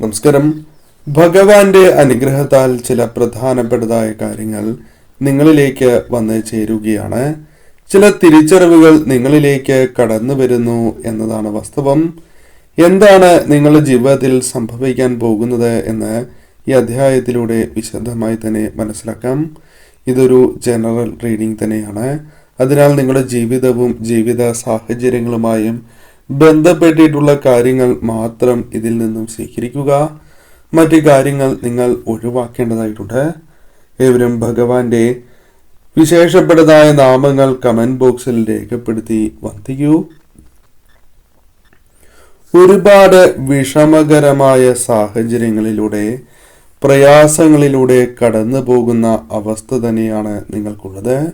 നമസ്കാരം. ഭഗവാന്റെ അനുഗ്രഹത്താൽ ചില പ്രധാനപ്പെട്ടതായ കാര്യങ്ങൾ നിങ്ങളിലേക്ക് വന്ന് ചേരുകയാണ്. ചില തിരിച്ചറിവുകൾ നിങ്ങളിലേക്ക് കടന്നു വരുന്നു എന്നതാണ് വാസ്തവം. എന്താണ് നിങ്ങളുടെ ജീവിതത്തിൽ സംഭവിക്കാൻ പോകുന്നത് എന്ന് ഈ അധ്യായത്തിലൂടെ വിശദമായി തന്നെ മനസ്സിലാക്കാം. ഇതൊരു ജനറൽ റീഡിംഗ് തന്നെയാണ്. അതിനാൽ നിങ്ങളുടെ ജീവിതവും ജീവിത സാഹചര്യങ്ങളുമായും ബന്ധപ്പെട്ടിട്ടുള്ള കാര്യങ്ങൾ മാത്രം ഇതിൽ നിന്നും സ്വീകരിക്കുക മറ്റു കാര്യങ്ങൾ നിങ്ങൾ ഒഴിവാക്കേണ്ടതായിട്ടുണ്ട്. ഏവരും ഭഗവാന്റെ വിശേഷപ്പെട്ടതായ നാമങ്ങൾ കമന്റ് ബോക്സിൽ രേഖപ്പെടുത്തി വന്ദിക്കൂ. ഒരുപാട് വിഷമകരമായ സാഹചര്യങ്ങളിലൂടെ പ്രയാസങ്ങളിലൂടെ കടന്നു പോകുന്ന അവസ്ഥ തന്നെയാണ് നിങ്ങൾക്കുള്ളത്.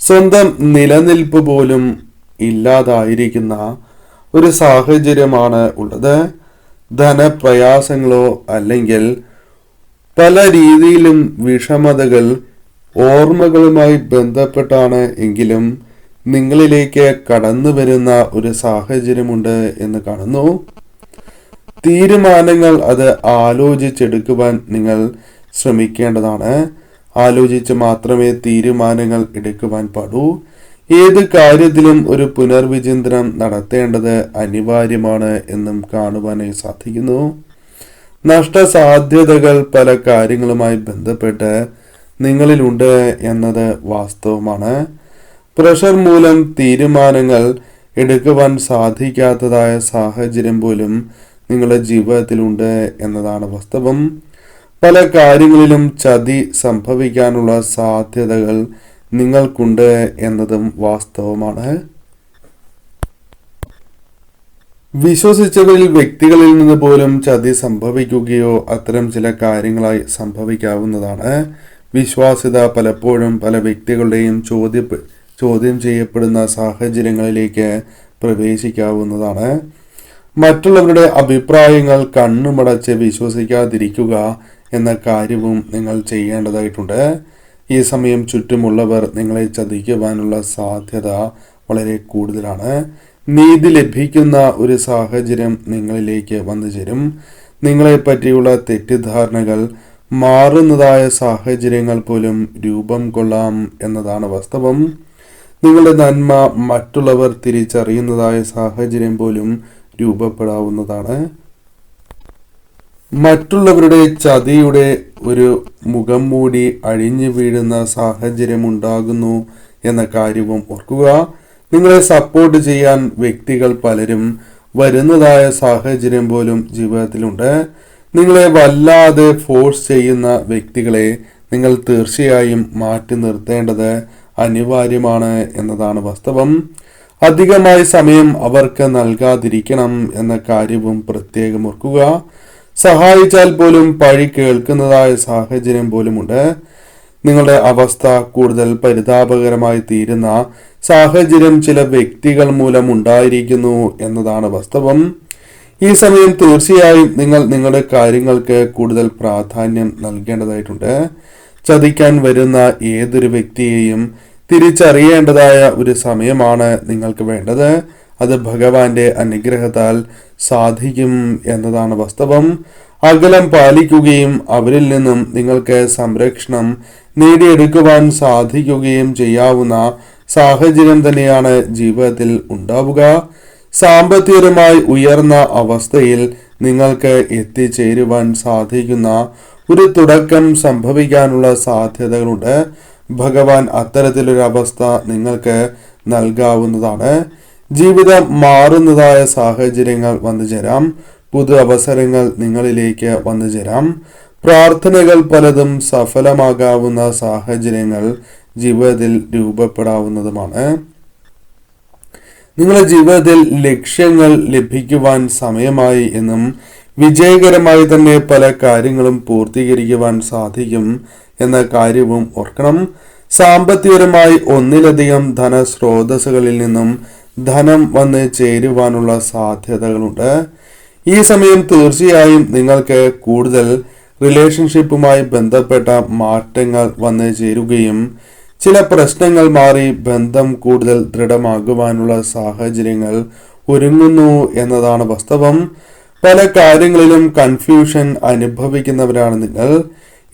സ്വന്തം നിലനിൽപ്പ് പോലും ഇല്ലാതായിരിക്കുന്ന ഒരു സാഹചര്യമാണ് ഉള്ളത്. ധനപ്രയാസങ്ങളോ അല്ലെങ്കിൽ പല രീതിയിലും വിഷമതകൾ ഓർമ്മകളുമായി ബന്ധപ്പെട്ടാണ് എങ്കിലും നിങ്ങളിലേക്ക് കടന്നു വരുന്ന ഒരു സാഹചര്യമുണ്ട് എന്ന് കാണുന്നു. തീരുമാനങ്ങൾ അത് ആലോചിച്ചെടുക്കുവാൻ നിങ്ങൾ ശ്രമിക്കേണ്ടതാണ്. ആലോചിച്ച് മാത്രമേ തീരുമാനങ്ങൾ എടുക്കുവാൻ പാടൂ. ഏത് കാര്യത്തിലും ഒരു പുനർവിചിന്തനം നടത്തേണ്ടത് അനിവാര്യമാണ് എന്നും കാണുവാനായി സാധിക്കുന്നു. നഷ്ടസാധ്യതകൾ പല കാര്യങ്ങളുമായി ബന്ധപ്പെട്ട് നിങ്ങളിലുണ്ട് എന്നത് വാസ്തവമാണ്. പ്രഷർ മൂലം തീരുമാനങ്ങൾ എടുക്കുവാൻ സാധിക്കാത്തതായ സാഹചര്യം പോലും നിങ്ങളുടെ ജീവിതത്തിലുണ്ട് എന്നതാണ് വാസ്തവം. പല കാര്യങ്ങളിലും ചതി സംഭവിക്കാനുള്ള സാധ്യതകൾ നിങ്ങൾക്കുണ്ട് എന്നതും വാസ്തവമാണ്. വിശ്വസിച്ചവരിൽ വ്യക്തികളിൽ നിന്ന് പോലും ചതി സംഭവിക്കുകയോ അത്തരം ചില കാര്യങ്ങളായി സംഭവിക്കാവുന്നതാണ്. വിശ്വാസ്യത പലപ്പോഴും പല വ്യക്തികളുടെയും ചോദ്യ ചോദ്യം ചെയ്യപ്പെടുന്ന സാഹചര്യങ്ങളിലേക്ക് പ്രവേശിക്കാവുന്നതാണ്. മറ്റുള്ളവരുടെ അഭിപ്രായങ്ങൾ കണ്ണുമടച്ച് വിശ്വസിക്കാതിരിക്കുക എന്ന കാര്യവും നിങ്ങൾ ചെയ്യേണ്ടതായിട്ടുണ്ട്. ഈ സമയം ചുറ്റുമുള്ളവർ നിങ്ങളെ ചതിക്കുവാനുള്ള സാധ്യത വളരെ കൂടുതലാണ്. നീതി ലഭിക്കുന്ന ഒരു സാഹചര്യം നിങ്ങളിലേക്ക് വന്നു ചേരും. നിങ്ങളെ പറ്റിയുള്ള തെറ്റിദ്ധാരണകൾ മാറുന്നതായ സാഹചര്യങ്ങൾ പോലും രൂപം കൊള്ളാം എന്നതാണ് വാസ്തവം. നിങ്ങളുടെ നന്മ മറ്റുള്ളവർ തിരിച്ചറിയുന്നതായ സാഹചര്യം പോലും രൂപപ്പെടാവുന്നതാണ്. മറ്റുള്ളവരുടെ ചതിയുടെ ഒരു മുഖം മൂടി അഴിഞ്ഞു വീഴുന്ന സാഹചര്യം ഉണ്ടാകുന്നു എന്ന കാര്യവും ഓർക്കുക. നിങ്ങളെ സപ്പോർട്ട് ചെയ്യാൻ വ്യക്തികൾ പലരും വരുന്നതായ സാഹചര്യം പോലും ജീവിതത്തിലുണ്ട്. നിങ്ങളെ വല്ലാതെ ഫോഴ്സ് ചെയ്യുന്ന വ്യക്തികളെ നിങ്ങൾ തീർച്ചയായും മാറ്റി നിർത്തേണ്ടത് അനിവാര്യമാണ് എന്നതാണ് വാസ്തവം. അധികമായി സമയം അവർക്ക് നൽകാതിരിക്കണം എന്ന കാര്യവും പ്രത്യേകം ഓർക്കുക. സഹായിച്ചാൽ പോലും പഴി കേൾക്കുന്നതായ സാഹചര്യം പോലുമുണ്ട്. നിങ്ങളുടെ അവസ്ഥ കൂടുതൽ പരിതാപകരമായി തീരുന്ന സാഹചര്യം ചില വ്യക്തികൾ മൂലം ഉണ്ടായിരിക്കുന്നു എന്നതാണ് വാസ്തവം. ഈ സമയം തീർച്ചയായും നിങ്ങൾ നിങ്ങളുടെ കാര്യങ്ങൾക്ക് കൂടുതൽ പ്രാധാന്യം നൽകേണ്ടതായിട്ടുണ്ട്. ചതിക്കാൻ വരുന്ന ഏതൊരു വ്യക്തിയെയും തിരിച്ചറിയേണ്ടതായ ഒരു സമയമാണ് നിങ്ങൾക്ക് വേണ്ടത്. അത് ഭഗവാന്റെ അനുഗ്രഹത്താൽ സാധിക്കും എന്നതാണ് വാസ്തവം. അകലം പാലിക്കുകയും അവരിൽ നിന്നും നിങ്ങൾക്ക് സംരക്ഷണം നേടിയെടുക്കുവാൻ സാധിക്കുകയും ചെയ്യാവുന്ന സാഹചര്യം തന്നെയാണ് ജീവിതത്തിൽ ഉണ്ടാവുക. സാമ്പത്തികമായി ഉയർന്ന അവസ്ഥയിൽ നിങ്ങൾക്ക് എത്തിച്ചേരുവാൻ സാധിക്കുന്ന ഒരു തുടക്കം സംഭവിക്കാനുള്ള സാധ്യതകളുണ്ട്. ഭഗവാൻ അത്തരത്തിലൊരു അവസ്ഥ നിങ്ങൾക്ക് നൽകാവുന്നതാണ്. ജീവിതം മാറുന്നതായ സാഹചര്യങ്ങൾ വന്നു ചേരാം. പുതു അവസരങ്ങൾ നിങ്ങളിലേക്ക് വന്നു ചേരാം. പ്രാർത്ഥനകൾ പലതും സഫലമാകാവുന്ന സാഹചര്യങ്ങൾ ജീവിതത്തിൽ രൂപപ്പെടാവുന്നതുമാണ്. നിങ്ങളുടെ ജീവിതത്തിൽ ലക്ഷ്യങ്ങൾ ലഭിക്കുവാൻ സമയമായി എന്നും വിജയകരമായി തന്നെ പല കാര്യങ്ങളും പൂർത്തീകരിക്കുവാൻ സാധിക്കും എന്ന കാര്യവും ഓർക്കണം. സാമ്പത്തികപരമായി ഒന്നിലധികം ധനസ്രോതസ്സുകളിൽ നിന്നും ധനം വന്ന് ചേരുവാനുള്ള സാധ്യതകളുണ്ട്. ഈ സമയം തീർച്ചയായും നിങ്ങൾക്ക് കൂടുതൽ റിലേഷൻഷിപ്പുമായി ബന്ധപ്പെട്ട മാറ്റങ്ങൾ വന്ന് ചേരുകയും ചില പ്രശ്നങ്ങൾ മാറി ബന്ധം കൂടുതൽ ദൃഢമാകുവാനുള്ള സാഹചര്യങ്ങൾ ഒരുങ്ങുന്നു എന്നതാണ് വാസ്തവം. പല കാര്യങ്ങളിലും കൺഫ്യൂഷൻ അനുഭവിക്കുന്നവരാണ് നിങ്ങൾ.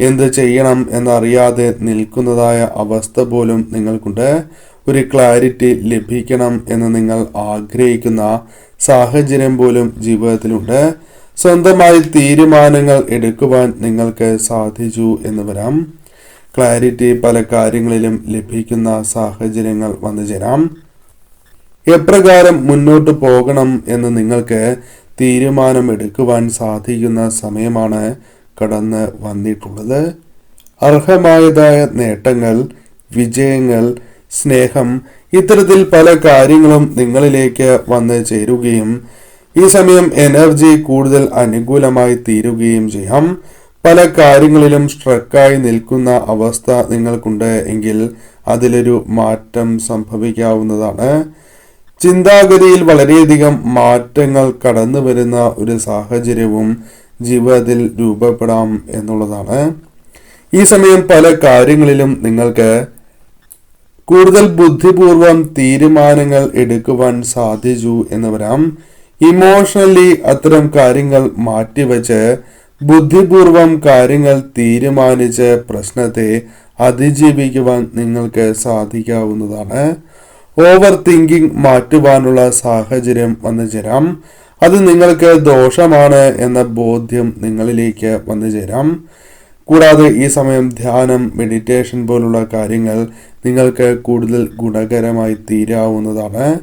എന്ത് ചെയ്യണം എന്നറിയാതെ നിൽക്കുന്നതായ അവസ്ഥ പോലും നിങ്ങൾക്കുണ്ട്. ഒരു ക്ലാരിറ്റി ലഭിക്കണം എന്ന് നിങ്ങൾ ആഗ്രഹിക്കുന്ന സാഹചര്യം പോലും ജീവിതത്തിലുണ്ട്. സ്വന്തമായി തീരുമാനങ്ങൾ എടുക്കുവാൻ നിങ്ങൾക്ക് സാധിച്ചു എന്ന് വരാം. ക്ലാരിറ്റി പല കാര്യങ്ങളിലും ലഭിക്കുന്ന സാഹചര്യങ്ങൾ വന്നു ചേരാം. എപ്രകാരം മുന്നോട്ട് പോകണം എന്ന് നിങ്ങൾക്ക് തീരുമാനമെടുക്കുവാൻ സാധിക്കുന്ന സമയമാണ് കടന്ന് വന്നിട്ടുള്ളത്. അർഹമായതായ നേട്ടങ്ങൾ വിജയങ്ങൾ സ്നേഹം. ഇത്തരത്തിൽ പല കാര്യങ്ങളും നിങ്ങളിലേക്ക് വന്ന് ചേരുകയും ഈ സമയം എനർജി കൂടുതൽ അനുകൂലമായി തീരുകയും ചെയ്യാം. പല കാര്യങ്ങളിലും സ്ട്രക്കായി നിൽക്കുന്ന അവസ്ഥ നിങ്ങൾക്കുണ്ട് എങ്കിൽ അതിലൊരു മാറ്റം സംഭവിക്കാവുന്നതാണ്. ചിന്താഗതിയിൽ വളരെയധികം മാറ്റങ്ങൾ കടന്നു വരുന്ന ഒരു സാഹചര്യവും ജീവിതത്തിൽ രൂപപ്പെടാം എന്നുള്ളതാണ്. ഈ സമയം പല കാര്യങ്ങളിലും നിങ്ങൾക്ക് കൂടുതൽ ബുദ്ധിപൂർവം തീരുമാനങ്ങൾ എടുക്കുവാൻ സാധിച്ചു എന്ന് വരാം ഇമോഷണലി അത്തരം കാര്യങ്ങൾ മാറ്റിവെച്ച് ബുദ്ധിപൂർവം കാര്യങ്ങൾ തീരുമാനിച്ച് പ്രശ്നത്തെ അതിജീവിക്കുവാൻ നിങ്ങൾക്ക് സാധിക്കാവുന്നതാണ്. ഓവർ തിങ്കിങ് മാറ്റുവാനുള്ള സാഹചര്യം വന്നു ചേരാം അത് നിങ്ങൾക്ക് ദോഷമാണ് എന്ന ബോധ്യം നിങ്ങളിലേക്ക് വന്നു ചേരാം കൂടാതെ ഈ സമയം ധ്യാനം മെഡിറ്റേഷൻ പോലുള്ള കാര്യങ്ങൾ നിങ്ങൾക്ക് കൂടുതൽ ഗുണകരമായി തീരാവുന്നതാണ്.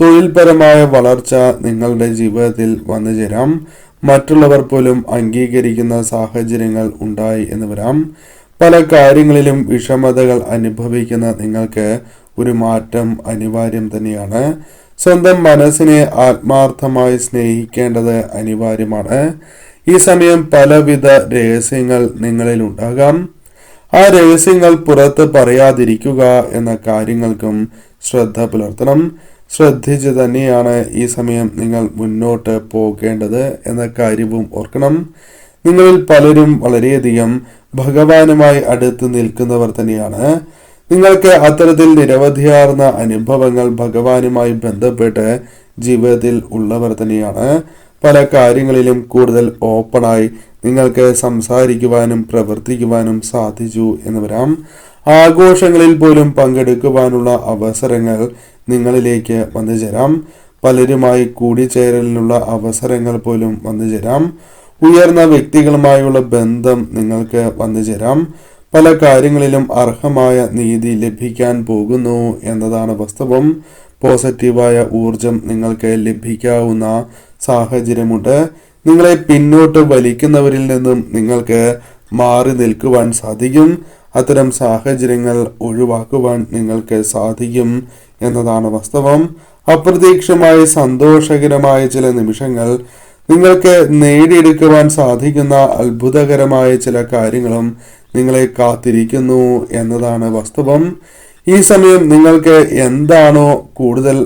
തൊഴിൽപരമായ വളർച്ച നിങ്ങളുടെ ജീവിതത്തിൽ വന്നു ചേരാം. മറ്റുള്ളവർ പോലും അംഗീകരിക്കുന്ന സാഹചര്യങ്ങൾ ഉണ്ടായി എന്ന് വരാം. പല കാര്യങ്ങളിലും വിഷമതകൾ അനുഭവിക്കുന്ന നിങ്ങൾക്ക് ഒരു മാറ്റം അനിവാര്യം തന്നെയാണ്. സ്വന്തം മനസ്സിനെ ആത്മാർത്ഥമായി സ്നേഹിക്കേണ്ടത് അനിവാര്യമാണ്. ഈ സമയം പലവിധ രഹസ്യങ്ങൾ നിങ്ങളിൽ ഉണ്ടാകാം. ആ രഹസ്യങ്ങൾ പുറത്ത് പറയാതിരിക്കുക എന്ന കാര്യങ്ങൾക്കും ശ്രദ്ധ പുലർത്തണം. ശ്രദ്ധിച്ച് തന്നെയാണ് ഈ സമയം നിങ്ങൾ മുന്നോട്ട് പോകേണ്ടത് എന്ന കാര്യവും ഓർക്കണം. നിങ്ങളിൽ പലരും വളരെയധികം ഭഗവാനുമായി അടുത്ത് നിൽക്കുന്നവർ തന്നെയാണ്. നിങ്ങൾക്ക് അത്തരത്തിൽ നിരവധിയാർന്ന അനുഭവങ്ങൾ ഭഗവാനുമായി ബന്ധപ്പെട്ട് ജീവിതത്തിൽ ഉള്ളവർ തന്നെയാണ്. പല കാര്യങ്ങളിലും കൂടുതൽ ഓപ്പണായി നിങ്ങൾക്ക് സംസാരിക്കുവാനും പ്രവർത്തിക്കുവാനും സാധിച്ചു എന്ന് വരാം ആഘോഷങ്ങളിൽ പോലും പങ്കെടുക്കുവാനുള്ള അവസരങ്ങൾ നിങ്ങളിലേക്ക് വന്നു ചേരാം പലരുമായി കൂടിച്ചേരലിനുള്ള അവസരങ്ങൾ പോലും വന്നു ചേരാം ഉയർന്ന വ്യക്തികളുമായുള്ള ബന്ധം നിങ്ങൾക്ക് വന്നു ചേരാം പല കാര്യങ്ങളിലും അർഹമായ നീതി ലഭിക്കാൻ പോകുന്നു എന്നതാണ് വാസ്തവം. പോസിറ്റീവായ ഊർജം നിങ്ങൾക്ക് ലഭിക്കാവുന്ന സാഹചര്യമുണ്ട്. നിങ്ങളെ പിന്നോട്ട് വലിക്കുന്നവരിൽ നിന്നും നിങ്ങൾക്ക് മാറി നിൽക്കുവാൻ സാധിക്കും. അത്തരം സാഹചര്യങ്ങൾ ഒഴിവാക്കുവാൻ നിങ്ങൾക്ക് സാധിക്കും എന്നതാണ് വാസ്തവം. അപ്രതീക്ഷമായ സന്തോഷകരമായ ചില നിമിഷങ്ങൾ നിങ്ങൾക്ക് നേടിയെടുക്കുവാൻ സാധിക്കുന്ന അത്ഭുതകരമായ ചില കാര്യങ്ങളും നിങ്ങളെ കാത്തിരിക്കുന്നു എന്നതാണ് വാസ്തവം. ഈ സമയം നിങ്ങൾക്ക് എന്താണോ കൂടുതൽ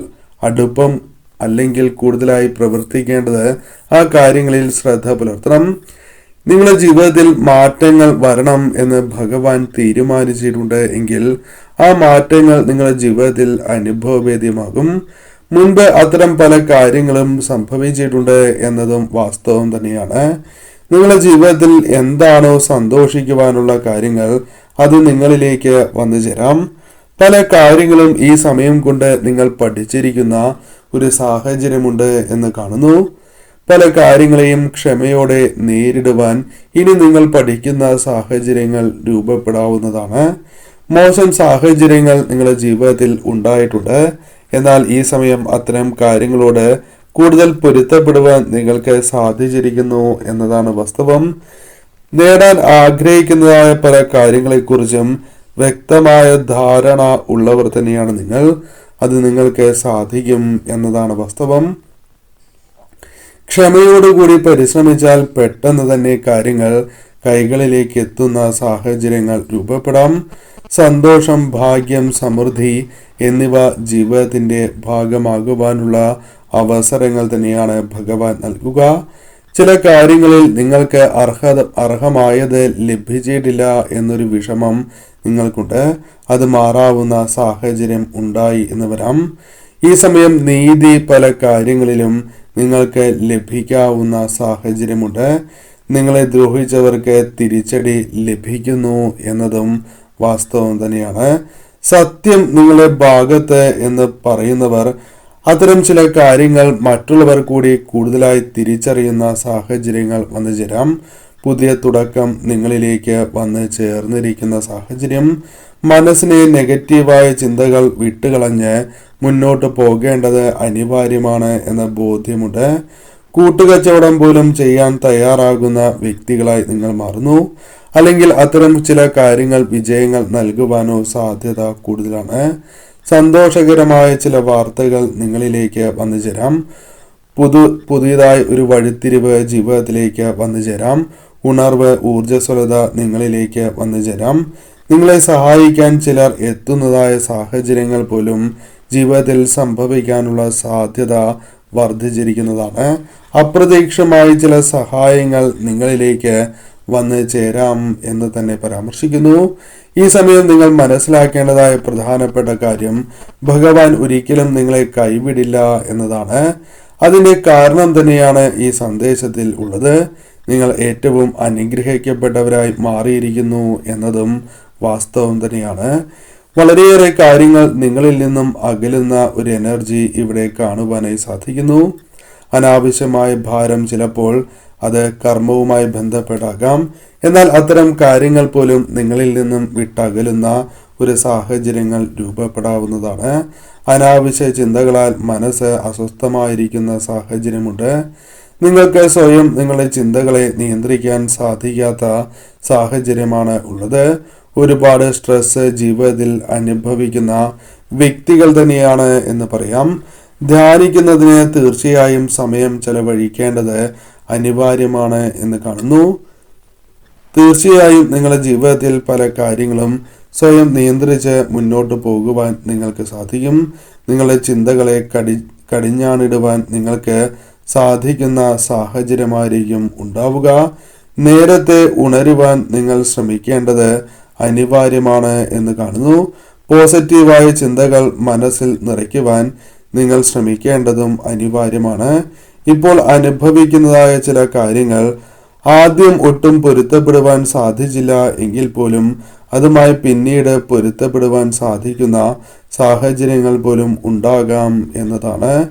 അടുപ്പം അല്ലെങ്കിൽ കൂടുതലായി പ്രവർത്തിക്കേണ്ടത് ആ കാര്യങ്ങളിൽ ശ്രദ്ധ പുലർത്തണം. നിങ്ങളുടെ ജീവിതത്തിൽ മാറ്റങ്ങൾ വരണം എന്ന് ഭഗവാൻ തീരുമാനിച്ചിട്ടുണ്ട് എങ്കിൽ ആ മാറ്റങ്ങൾ നിങ്ങളുടെ ജീവിതത്തിൽ അനുഭവവേദ്യമാകും. മുൻപ് അത്തരം പല കാര്യങ്ങളും സംഭവിച്ചിട്ടുണ്ട് എന്നതും വാസ്തവം തന്നെയാണ്. നിങ്ങളുടെ ജീവിതത്തിൽ എന്താണോ സന്തോഷിക്കുവാനുള്ള കാര്യങ്ങൾ അത് നിങ്ങളിലേക്ക് വന്നു ചേരാം പല കാര്യങ്ങളും ഈ സമയം കൊണ്ട് നിങ്ങൾ പഠിച്ചിരിക്കുന്ന ഒരു സാഹചര്യമുണ്ട് എന്ന് കാണുന്നു. പല കാര്യങ്ങളെയും ക്ഷമയോടെ നേരിടുവാൻ ഇനി നിങ്ങൾ പഠിക്കുന്ന സാഹചര്യങ്ങൾ രൂപപ്പെടാവുന്നതാണ്. മോശം സാഹചര്യങ്ങൾ നിങ്ങളുടെ ജീവിതത്തിൽ ഉണ്ടായിട്ടുണ്ട്. എന്നാൽ ഈ സമയം അത്തരം കാര്യങ്ങളോട് കൂടുതൽ പൊരുത്തപ്പെടുവാൻ നിങ്ങൾക്ക് സാധിച്ചിരിക്കുന്നു എന്നതാണ് വാസ്തവം. നേടാൻ ആഗ്രഹിക്കുന്നതായ പല കാര്യങ്ങളെക്കുറിച്ചും വ്യക്തമായ ധാരണ ഉള്ളവർ തന്നെയാണ് നിങ്ങൾ. അത് നിങ്ങൾക്ക് സാധിക്കും എന്നതാണ് വാസ്തവം. ക്ഷമയോടുകൂടി പരിശ്രമിച്ചാൽ പെട്ടെന്ന് തന്നെ കാര്യങ്ങൾ കൈകളിലേക്ക് എത്തുന്ന സാഹചര്യങ്ങൾ രൂപപ്പെടാം. സന്തോഷം ഭാഗ്യം സമൃദ്ധി എന്നിവ ജീവിതത്തിന്റെ ഭാഗമാകുവാനുള്ള അവസരങ്ങൾ തന്നെയാണ് ഭഗവാൻ നൽകുക. ചില കാര്യങ്ങളിൽ നിങ്ങൾക്ക് അർഹത അർഹമായത് ലഭിച്ചിട്ടില്ല എന്നൊരു വിഷമം നിങ്ങൾക്കുണ്ട്. അത് മാറാവുന്ന സാഹചര്യം ഉണ്ടായി എന്ന് വരാം. ഈ സമയം നീതി പല കാര്യങ്ങളിലും നിങ്ങൾക്ക് ലഭിക്കാവുന്ന സാഹചര്യമുണ്ട്. നിങ്ങളെ ദ്രോഹിച്ചവർക്ക് തിരിച്ചടി ലഭിക്കുന്നു എന്നതും വാസ്തവം തന്നെയാണ്. സത്യം നിങ്ങളെ ഭാഗത്ത് എന്ന് പറയുന്നവർ അത്തരം ചില കാര്യങ്ങൾ മറ്റുള്ളവർ കൂടി കൂടുതലായി തിരിച്ചറിയുന്ന സാഹചര്യങ്ങൾ വന്നു ചേരാം പുതിയ തുടക്കം നിങ്ങളിലേക്ക് വന്ന് ചേർന്നിരിക്കുന്ന സാഹചര്യം മനസ്സിനെ നെഗറ്റീവായ ചിന്തകൾ വിട്ടുകളഞ്ഞ് മുന്നോട്ട് പോകേണ്ടത് അനിവാര്യമാണ് എന്ന ബോധ്യമുണ്ട്. കൂട്ടുകച്ചവടം പോലും ചെയ്യാൻ തയ്യാറാകുന്ന വ്യക്തികളായി നിങ്ങൾ മറന്നു. അല്ലെങ്കിൽ അത്തരം ചില കാര്യങ്ങൾ വിജയങ്ങൾ നൽകുവാനോ സാധ്യത കൂടുതലാണ്. സന്തോഷകരമായ ചില വാർത്തകൾ നിങ്ങളിലേക്ക് വന്നു ചേരാം. പുതു പുതിയതായി ഒരു വഴിത്തിരിവ് ജീവിതത്തിലേക്ക് വന്നു ചേരാം. ഉണർവ് ഊർജസ്വലത നിങ്ങളിലേക്ക് വന്നു ചേരാം. നിങ്ങളെ സഹായിക്കാൻ ചിലർ എത്തുന്നതായ സാഹചര്യങ്ങൾ പോലും ജീവിതത്തിൽ സംഭവിക്കാനുള്ള സാധ്യത വർദ്ധിച്ചിരിക്കുന്നതാണ്. അപ്രതീക്ഷമായി ചില സഹായങ്ങൾ നിങ്ങളിലേക്ക് വന്നു ചേരാം എന്ന് തന്നെ പരാമർശിക്കുന്നു. ഈ സമയം നിങ്ങൾ മനസ്സിലാക്കേണ്ടതായ പ്രധാനപ്പെട്ട കാര്യം ഭഗവാൻ ഒരിക്കലും നിങ്ങളെ കൈവിടില്ല എന്നതാണ്. അതിന്റെ കാരണം തന്നെയാണ് ഈ സന്ദേശത്തിൽ ഉള്ളത്. നിങ്ങൾ ഏറ്റവും അനുഗ്രഹിക്കപ്പെട്ടവരായി മാറിയിരിക്കുന്നു എന്നതും വാസ്തവം തന്നെയാണ്. വളരെയേറെ കാര്യങ്ങൾ നിങ്ങളിൽ നിന്നും അകലുന്ന ഒരു എനർജി ഇവിടെ കാണുവാനായി സാധിക്കുന്നു. അനാവശ്യമായ ഭാരം ചിലപ്പോൾ അത് കർമ്മവുമായി ബന്ധപ്പെട്ടാകാം എന്നാൽ അത്തരം കാര്യങ്ങൾ പോലും നിങ്ങളിൽ നിന്നും വിട്ടകലുന്ന ഒരു സാഹചര്യങ്ങൾ രൂപപ്പെടാവുന്നതാണ്. അനാവശ്യ ചിന്തകളാൽ മനസ്സ് അസ്വസ്ഥമായിരിക്കുന്ന സാഹചര്യമുണ്ട്. നിങ്ങൾക്ക് സ്വയം നിങ്ങളുടെ ചിന്തകളെ നിയന്ത്രിക്കാൻ സാധിക്കാത്ത സാഹചര്യമാണ് ഉള്ളത്. ഒരുപാട് സ്ട്രെസ് ജീവിതത്തിൽ അനുഭവിക്കുന്ന വ്യക്തികൾ തന്നെയാണ് എന്ന് പറയാം. ധ്യാനിക്കുന്നതിന് തീർച്ചയായും സമയം ചെലവഴിക്കേണ്ടത് അനിവാര്യമാണ് എന്ന് കാണുന്നു. തീർച്ചയായും നിങ്ങളുടെ ജീവിതത്തിൽ പല കാര്യങ്ങളും സ്വയം നിയന്ത്രിച്ച് മുന്നോട്ട് പോകുവാൻ നിങ്ങൾക്ക് സാധിക്കും. നിങ്ങളുടെ ചിന്തകളെ കടി കടിഞ്ഞാണിടുവാൻ നിങ്ങൾക്ക് സാധിക്കുന്ന സാഹചര്യമായിരിക്കും ഉണ്ടാവുക. നേരത്തെ ഉണരുവാൻ നിങ്ങൾ ശ്രമിക്കേണ്ടത് അനിവാര്യമാണ് എന്ന് കാണുന്നു. പോസിറ്റീവായ ചിന്തകൾ മനസ്സിൽ നിറയ്ക്കുവാൻ നിങ്ങൾ ശ്രമിക്കേണ്ടതും അനിവാര്യമാണ്. ഇപ്പോൾ അനുഭവിക്കുന്നതായ ചില കാര്യങ്ങൾ ആദ്യം ഒട്ടും പൊരുത്തപ്പെടുവാൻ സാധിച്ചില്ല എങ്കിൽ പോലും അതുമായി പിന്നീട് പൊരുത്തപ്പെടുവാൻ സാധിക്കുന്ന സാഹചര്യങ്ങൾ പോലും ഉണ്ടാകാം എന്നതാണ്.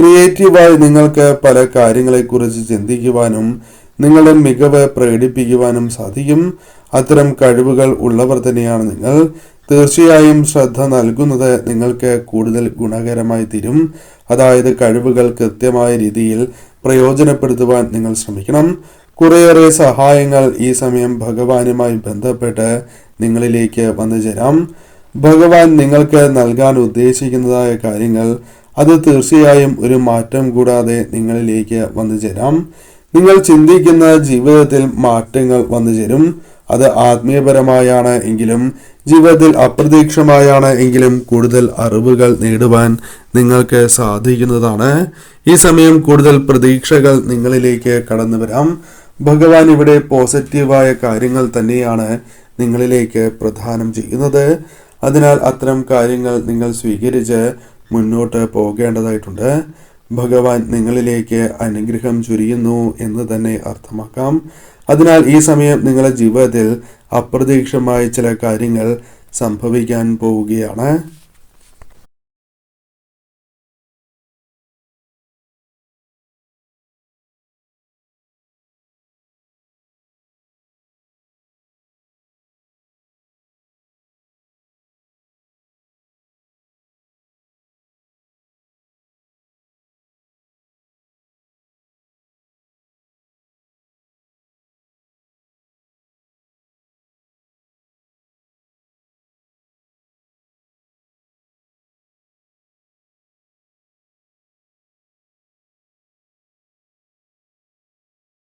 ക്രിയേറ്റീവായി നിങ്ങൾക്ക് പല കാര്യങ്ങളെക്കുറിച്ച് ചിന്തിക്കുവാനും നിങ്ങളുടെ മികവ് പ്രകടിപ്പിക്കുവാനും സാധിക്കും. അത്തരം കഴിവുകൾ ഉള്ളവർ തന്നെയാണ് നിങ്ങൾ. തീർച്ചയായും ശ്രദ്ധ നൽകുന്നത് നിങ്ങൾക്ക് കൂടുതൽ ഗുണകരമായി തീരും. അതായത് കഴിവുകൾ കൃത്യമായ രീതിയിൽ പ്രയോജനപ്പെടുത്തുവാൻ നിങ്ങൾ ശ്രമിക്കണം. കുറേയേറെ സഹായങ്ങൾ ഈ സമയം ഭഗവാനുമായി ബന്ധപ്പെട്ട് നിങ്ങളിലേക്ക് വന്നു ചേരാം. ഭഗവാൻ നിങ്ങൾക്ക് നൽകാൻ ഉദ്ദേശിക്കുന്നതായ കാര്യങ്ങൾ അത് തീർച്ചയായും ഒരു മാറ്റം കൂടാതെ നിങ്ങളിലേക്ക് വന്നു ചേരാം. നിങ്ങൾ ചിന്തിക്കുന്ന ജീവിതത്തിൽ മാറ്റങ്ങൾ വന്നു ചേരും. അത് ആത്മീയപരമായാണ് എങ്കിലും ജീവിതത്തിൽ അപ്രതീക്ഷമായാണ് എങ്കിലും കൂടുതൽ അറിവുകൾ നേടുവാൻ നിങ്ങൾക്ക് സാധിക്കുന്നതാണ്. ഈ സമയം കൂടുതൽ പ്രതീക്ഷകൾ നിങ്ങളിലേക്ക് കടന്നു വരാം. ഭഗവാൻ ഇവിടെ പോസിറ്റീവായ കാര്യങ്ങൾ തന്നെയാണ് നിങ്ങളിലേക്ക് പ്രധാനം ചെയ്യുന്നത്. അതിനാൽ അത്തരം കാര്യങ്ങൾ നിങ്ങൾ സ്വീകരിച്ച് മുന്നോട്ട് പോകേണ്ടതായിട്ടുണ്ട്. ഭഗവാൻ നിങ്ങളിലേക്ക് അനുഗ്രഹം ചുരിയുന്നു എന്ന് തന്നെ അർത്ഥമാക്കാം. അതിനാൽ ഈ സമയം നിങ്ങളുടെ ജീവിതത്തിൽ അപ്രതീക്ഷിതമായ ചില കാര്യങ്ങൾ സംഭവിക്കാൻ പോവുകയാണ്.